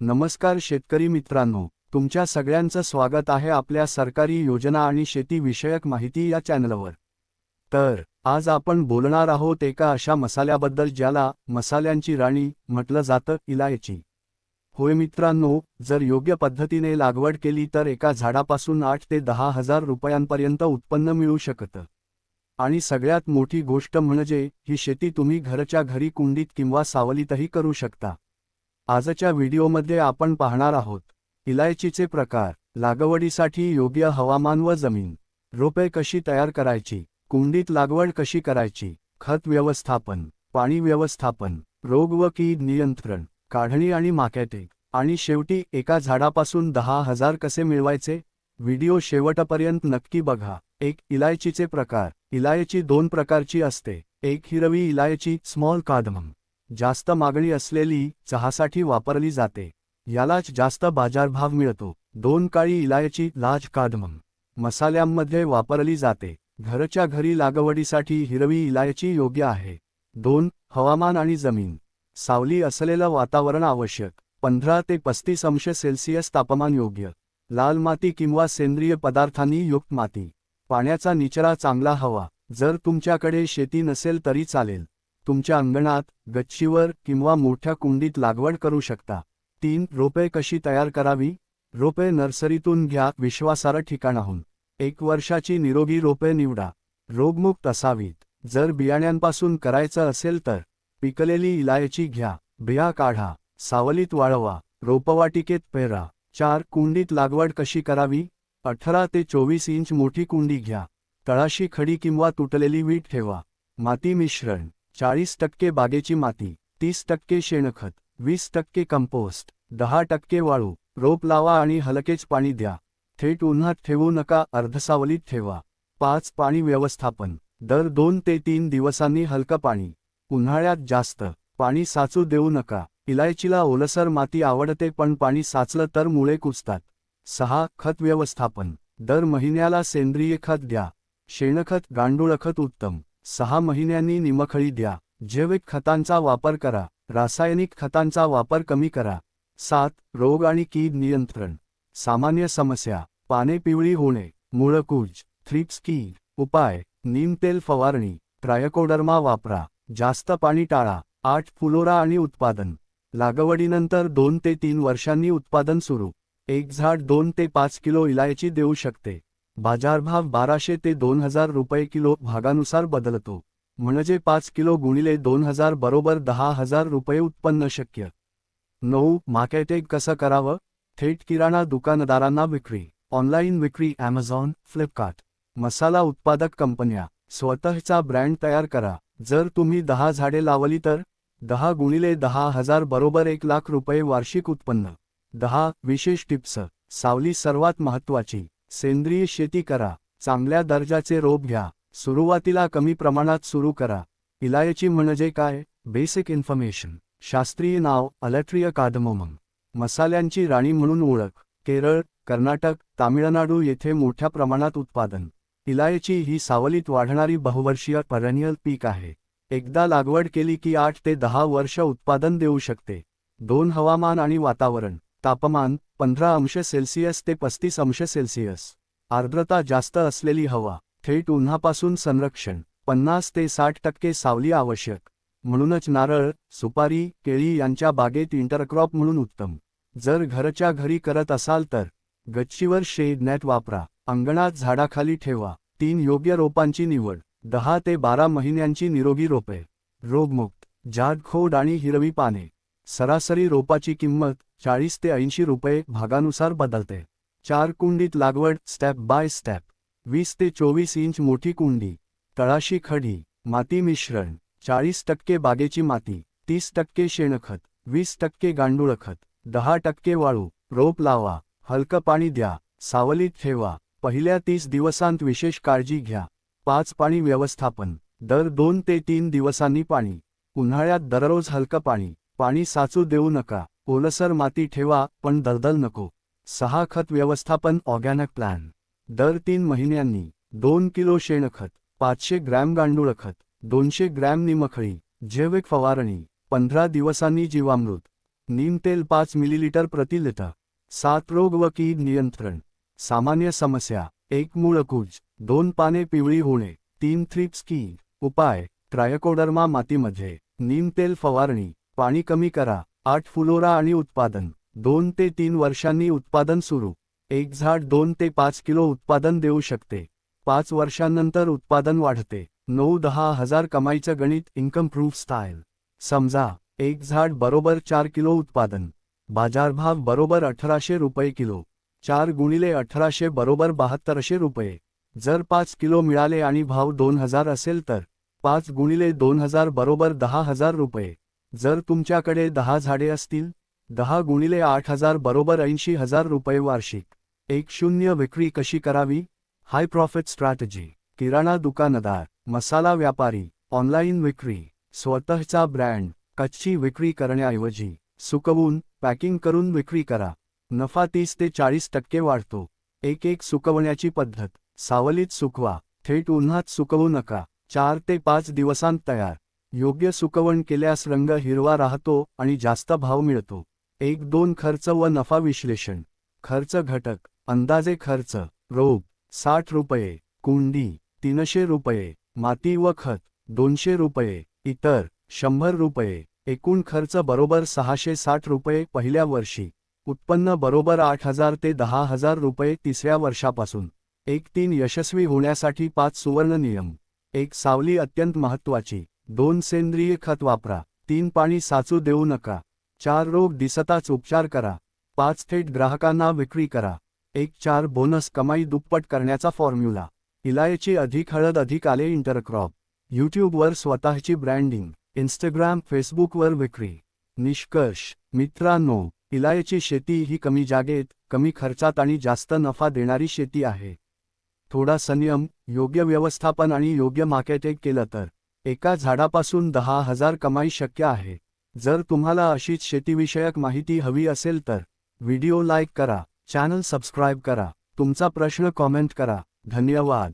नमस्कार शेतकरी मित्रांनो तुमच्या सगळ्यांचं स्वागत आहे आपल्या सरकारी योजना आणि शेतीविषयक माहिती या चॅनलवर. तर आज आपण बोलणार आहोत एका अशा मसाल्याबद्दल ज्याला मसाल्यांची राणी म्हटलं जातं इलायची. होय मित्रांनो जर योग्य पद्धतीने लागवड केली तर एका झाडापासून आठ ते दहा हजार रुपयांपर्यंत उत्पन्न मिळू शकतं. आणि सगळ्यात मोठी गोष्ट म्हणजे ही शेती तुम्ही घरच्या घरी कुंडीत किंवा सावलीतही करू शकता. आजच्या व्हिडिओमध्ये आपण पाहणार आहोत इलायचीचे प्रकार लागवडीसाठी योग्य हवामान व जमीन रोपे कशी तयार करायची कुंडीत लागवड कशी करायची खत व्यवस्थापन पाणी व्यवस्थापन रोग व कीड नियंत्रण काढणी आणि मार्केटिंग आणि शेवटी एका झाडापासून दहा हजार कसे मिळवायचे? व्हिडिओ शेवटपर्यंत नक्की बघा. एक इलायचीचे प्रकार इलायची दोन प्रकारची असते. एक हिरवी इलायची स्मॉल कादमम जास्त मागणी असलेली चहासाठी वापरली जाते. यालाच जास्त बाजारभाव मिळतो. दोन काळी इलायची लाज कादमम मसाल्यांमध्ये वापरली जाते. घरच्या घरी लागवडीसाठी हिरवी इलायची योग्य आहे. दोन हवामान आणि जमीन. सावली असलेलं वातावरण आवश्यक. पंधरा ते पस्तीस अंश सेल्सिअस तापमान योग्य. लाल माती किंवा सेंद्रिय पदार्थांनी युक्त माती. पाण्याचा निचरा चांगला हवा. जर तुमच्याकडे शेती नसेल तरी चालेल. तुमच्या अंगणात गच्चीवर किंवा मोठ्या कुंडीत लागवड करू शकता. तीन रोपे कशी तयार करावी? रोपे नर्सरीतून घ्या विश्वासार्ह ठिकाणाहून. एक वर्षाची निरोगी रोपे निवडा. रोगमुक्त असावीत. जर बियाण्यांपासून करायचं असेल तर पिकलेली इलायची घ्या. बिया काढा. सावलीत वाळवा. रोपवाटिकेत पेरा. चार कुंडीत लागवड कशी करावी? अठरा ते चोवीस इंच मोठी कुंडी घ्या. तळाशी खडी किंवा तुटलेली वीट ठेवा. माती मिश्रण. चाळीस टक्के बागेची माती तीस टक्के शेणखत वीस टक्के कंपोस्ट दहा टक्के वाळू रोप लावा आणि हलकेच पाणी द्या. थेट उन्हात ठेवू नका अर्धसावलीत ठेवा. पाच पाणी व्यवस्थापन. दर दोन ते तीन दिवसांनी हलकं पाणी. उन्हाळ्यात जास्त. पाणी साचू देऊ नका. इलायचीला ओलसर माती आवडते पण पाणी साचलं तर मुळे कुचतात सहा खत व्यवस्थापन. दर महिन्याला सेंद्रिय खत द्या. शेणखत गांडूळखत उत्तम. सहा महिन्यांनी निमखळी द्या. जैविक खतांचा वापर करा. रासायनिक खतांचा वापर कमी करा. सात रोग आणि कीड नियंत्रण. सामान्य समस्या. पाने पिवळी होणे. मुळकूज. थ्रिप्स कीड. उपाय. नीम तेल फवारणी. ट्रायकोडर्मा वापरा. जास्त पाणी टाळा. आठ फुलोरा आणि उत्पादन. लागवडीनंतर दोन ते तीन वर्षांनी उत्पादन सुरू. एक झाड दोन ते पाच किलो इलायची देऊ शकते. बाजारभाव बाराशे ते दोन हजार रुपये किलो भागानुसार बदलतो. म्हणजे पाच किलो गुणिले दोन हजार बरोबर दहा हजार रुपये उत्पन्न शक्य. नऊ मार्केटिंग कसं करावं? थेट किराणा दुकानदारांना विक्री. ऑनलाईन विक्री ॲमेझॉन फ्लिपकार्ट. मसाला उत्पादक कंपन्या. स्वतःचा ब्रँड तयार करा. जर तुम्ही दहा झाडे लावली तर दहा गुणिले दहा हजार बरोबर एक लाख रुपये वार्षिक उत्पन्न. दहा विशेष टिप्स. सावली सर्वात महत्त्वाची. सेंद्रिय शेती करा. चांगल्या दर्जाचे रोप घ्या. सुरुवातीला कमी प्रमाणात सुरू करा. इलायची म्हणजे काय? बेसिक इन्फॉर्मेशन शास्त्रीय नाव अलेट्रिय कादमोमम मसाल्यांची राणी म्हणून ओळख. केरळ कर्नाटक तामिळनाडू येथे मोठ्या प्रमाणात उत्पादन. इलायची ही सावलीत वाढणारी बहुवर्षीय परनियल पीक आहे. एकदा लागवड केली की आठ ते दहा वर्ष उत्पादन देऊ शकते. दोन हवामान आणि वातावरण. तापमान पंधरा अंश सेल्सिअस ते पस्तीस अंश सेल्सिअस. आर्द्रता जास्त असलेली हवा थेट उन्हापासून संरक्षण पन्नास ते साठ टक्के सावली आवश्यक. म्हणूनच नारळ सुपारी केळी यांच्या बागेत इंटरक्रॉप म्हणून उत्तम. जर घरच्या घरी करत असाल तर गच्चीवर शेड नेट वापरा अंगणात झाडाखाली ठेवा तीन योग्य रोपांची निवड दहा ते बारा महिन्यांची निरोगी रोपे. रोगमुक्त जाडखोड आणि हिरवी पाने. सरासरी रोपाची किंमत चाळीस ते ऐंशी रुपये भागानुसार बदलते. चार कुंडीत लागवड स्टेप बाय स्टेप. वीस ते चोवीस इंच मोठी कुंडी. तळाशी खडी. माती मिश्रण. चाळीस टक्के बागेची माती. तीस टक्के शेणखत. वीस टक्के गांडूळखत दहा टक्के वाळू. रोप लावा. हलकं पाणी द्या. सावलीत ठेवा. पहिल्या तीस दिवसांत विशेष काळजी घ्या. पाच पाणी व्यवस्थापन. दर दोन ते तीन दिवसांनी पाणी. उन्हाळ्यात दररोज हलकं पाणी. पाणी साचू देऊ नका. ओलसर माती ठेवा पण दलदल नको. सहा खत व्यवस्थापन ऑर्गॅनिक प्लॅन. दर तीन महिन्यांनी दोन किलो शेणखत पाचशे ग्रॅम गांडूळखत दोनशे ग्रॅम निमखळी जैविक फवारणी पंधरा दिवसांनी जीवामृत. नीम तेल पाच मिलीलिटर प्रति लिटर. सात रोग व कीड नियंत्रण. सामान्य समस्या. एक मूळकूज दोन पाने पिवळी होणे. तीन थ्रिप्स कीड. उपाय. ट्रायकोडर्मा मातीमध्ये. नीम तेल फवारणी. पाणी कमी करा. आठ फुलोरा आणि उत्पादन. दोन ते तीन वर्षांनी उत्पादन सुरू. एक झाड दोन ते पाच किलो उत्पादन देऊ शकते. पाच वर्षांनंतर उत्पादन वाढते. नऊ दहा हजार कमाईचं गणित इन्कम प्रूफ स्टाईल समजा एक झाड बरोबर चार किलो उत्पादन. बाजारभाव बरोबर अठराशे रुपये किलो. चार गुणिले अठराशे बरोबर बहात्तरशे रुपये. जर पाच किलो मिळाले आणि भाव दोन हजार असेल तर पाच गुणिले दोन हजार बरोबर दहा हजार रुपये. जर तुमच्याकडे दहा झाडे असतील दहा गुणिले आठ हजार बरोबर ऐंशी हजार रुपये वार्षिक. एक शून्य विक्री कशी करावी? हाय प्रॉफिट स्ट्रॅटेजी. किराणा दुकानदार मसाला व्यापारी ऑनलाईन विक्री स्वतःचा ब्रँड कच्ची विक्री करण्याऐवजी सुकवून पॅकिंग करून विक्री करा. नफा तीस ते चाळीस टक्के वाढतो. एक एक सुकवण्याची पद्धत. सावलीत सुकवा. थेट उन्हात सुकवू नका. चार ते पाच दिवसांत तयार. योग्य सुकवण केल्यास रंग हिरवा राहतो आणि जास्त भाव मिळतो. एक दोन खर्च व नफा विश्लेषण. खर्च घटक. अंदाजे खर्च. रोग साठ रुपये. कुंडी. तीनशे रुपये. माती व खत. दोनशे रुपये. इतर. शंभर रुपये. एकूण खर्च बरोबर सहाशे साठ रुपये पहिल्या वर्षी. उत्पन्न बरोबर आठ हजार ते दहा हजार रुपये तिसऱ्या वर्षापासून. एक तीन यशस्वी होण्यासाठी पाच सुवर्ण नियम. एक सावली अत्यंत महत्वाची दोन सेंद्रिय खत वापरा. तीन पाणी साचू देऊ नका. चार रोग दिसताच उपचार करा. पाच थेट ग्राहकांना विक्री करा. एक चार बोनस कमाई दुप्पट करण्याचा फॉर्म्युला इलायची अधिक हळद अधिक आले इंटरक्रॉप. यूट्यूबवर स्वतःची ब्रँडिंग. इंस्टाग्राम फेसबुकवर विक्री. निष्कर्ष. मित्रांनो इलायची शेती ही कमी जागेत कमी खर्चात आणि जास्त नफा देणारी शेती आहे. थोडा संयम योग्य व्यवस्थापन आणि योग्य मार्केटिंग केलं तर. एका झाडापासून दहा हजार कमाई शक्य आहे. जर तुम्हाला अशीच शेतीविषयक माहिती हवी असेल तर व्हिडिओ लाईक करा चॅनल सबस्क्राईब करा तुमचा प्रश्न कॉमेंट करा धन्यवाद.